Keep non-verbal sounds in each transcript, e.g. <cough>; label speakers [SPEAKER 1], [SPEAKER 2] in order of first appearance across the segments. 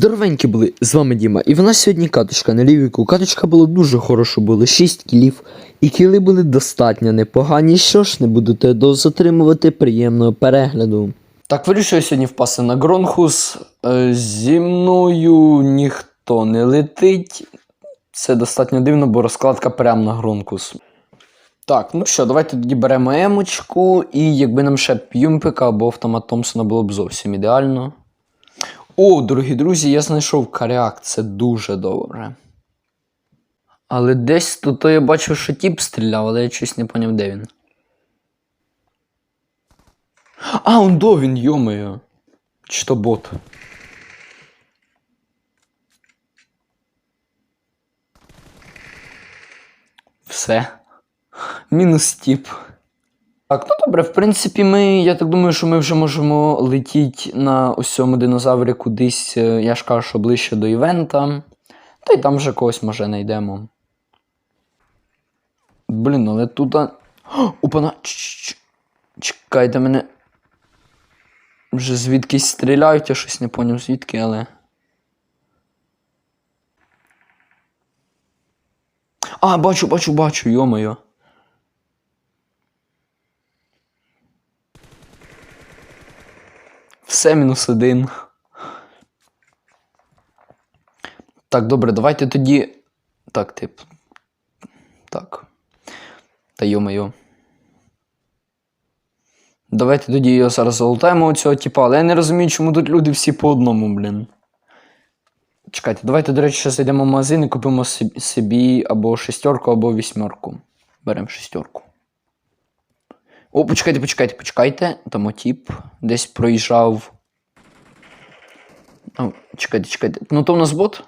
[SPEAKER 1] Здоровенькі були, з вами Діма. І в нас сьогодні каточка на лівіку. Каточка була дуже хороша, було 6 кілів. І кіли були достатньо непогані. Що ж, не будете дозатримувати приємного перегляду. Так, вирішую сьогодні впасти на Гронхус. Е, Зі мною ніхто не летить. Це достатньо дивно, бо розкладка прямо на Гронхус. Так, ну що, давайте тоді беремо емочку, і якби нам ще п'юмпика або автомат Томпсона було б зовсім ідеально. О, дорогі друзі, я знайшов каряк, це дуже добре. Але десь тут я бачив, що тіп стріляв, але я щось не поняв, де він. А, он до він, йомою. Чи то бот? Все. Мінус тіп. Так, ну добре, в принципі, ми, я так думаю, що ми вже можемо летіти на ось цьому динозаврі кудись, е, я ж кажу, що ближче до івента. Та й там вже когось може знайдемо. Блін, але тут. Опана. Чекайте мене. Вже звідкись стріляють, я щось не поняв звідки, але. А, бачу, бачу, бачу, йо-моє. Все мінус один. Так, добре, давайте тоді. Так, тип. Так. Та йо-моє. Давайте тоді його зараз залутаємо оцього типа, але я не розумію, чому тут люди всі по одному, блін. Чекайте, давайте, до речі, зайдемо в магазин і купимо собі або шестерку, або вісьмерку. Беремо шестерку. О, почекайте, почекайте, почекайте. Там тіп десь проїжджав. О, чекайте, чекайте. Ну то в нас бот?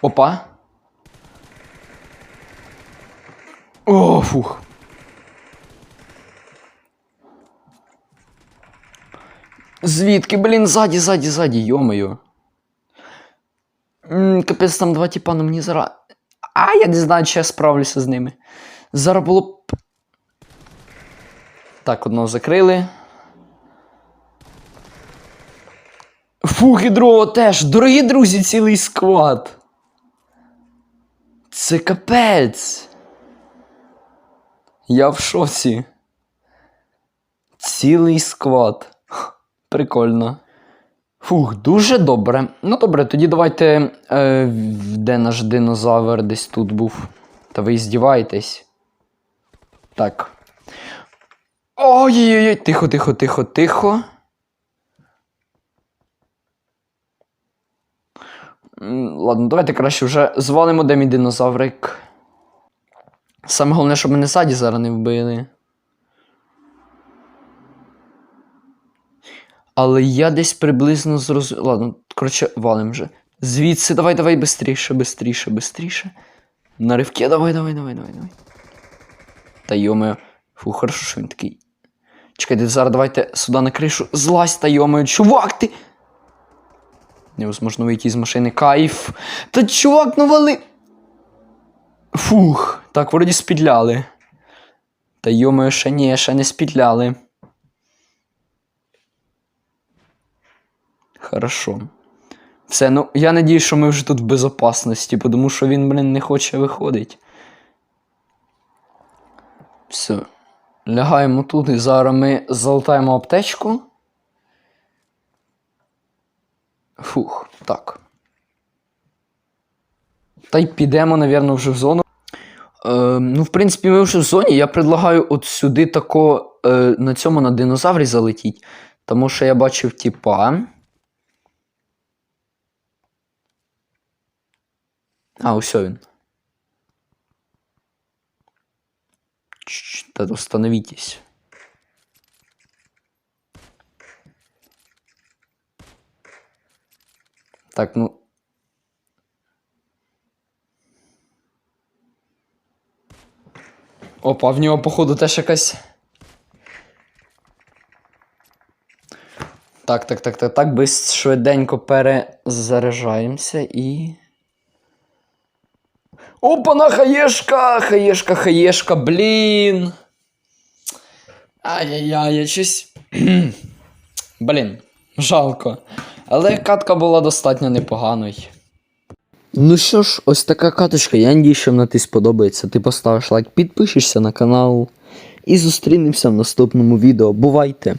[SPEAKER 1] Опа. О, фух. Звідки, блін, ззаді, ззаді, ззаді, йомою. Капець там два тіпа, ну мені зараз. А, я не знаю, чи я справлюся з ними. Зараз було б. Так, одного закрили. Фух, і другого теж. Дорогі друзі, цілий сквад. Це капець. Я в шоці. Цілий сквад. Прикольно. Фух, дуже добре. Ну добре, тоді давайте. Е, де наш динозавр десь тут був. Та ви здіваєтесь. Так. Ой-ой-ой, тихо, тихо, тихо, тихо. Ладно, давайте краще вже звалимо, де мій динозаврик. Саме головне, щоб мене ззаді зараз не вбили. Але я десь приблизно зрозумів. Ладно, коротше, валим вже. Звідси, давай, давай, бистріше, бистріше, бистріше. На ривки, давай, давай, давай, давай, давай. Та йомаю. Фу, хорошо, що він такий. Чекайте, зараз давайте сюди на кришу. Злазь, та йомаю, чувак, ти. Невозможно вийти з машини. Кайф. Та чувак, ну вали. Фух, так, вроді спідляли. Та йомаю, ще ні, ще не спідляли. Хорошо. Все, ну я надію, що ми вже тут в безопасності, тому що він, блін, не хоче виходити. Все. Лягаємо тут і зараз ми залутаємо аптечку. Фух, так. Та й підемо, напевно, вже в зону. Е, ну, в принципі, ми вже в зоні. Я предлагаю от сюди тако е, на цьому на динозаврі залетіть. Тому що я бачив тіпа. А, ось він. Чш, Та остановитесь. Так, ну. Опа, в нього, походу, теж якась. Так, так, так, так, так. Без швиденько перезаряджаємося і. Опана, хаєшка, хаєшка, хаєшка, блін. Ай-яй-яй, я щось. <clears throat> Блін, жалко. Але катка була достатньо непоганою. Ну що ж, ось така каточка. Я надію, що вона тобі сподобається. Ти поставиш лайк, підпишешся на канал. І зустрінемося в наступному відео. Бувайте!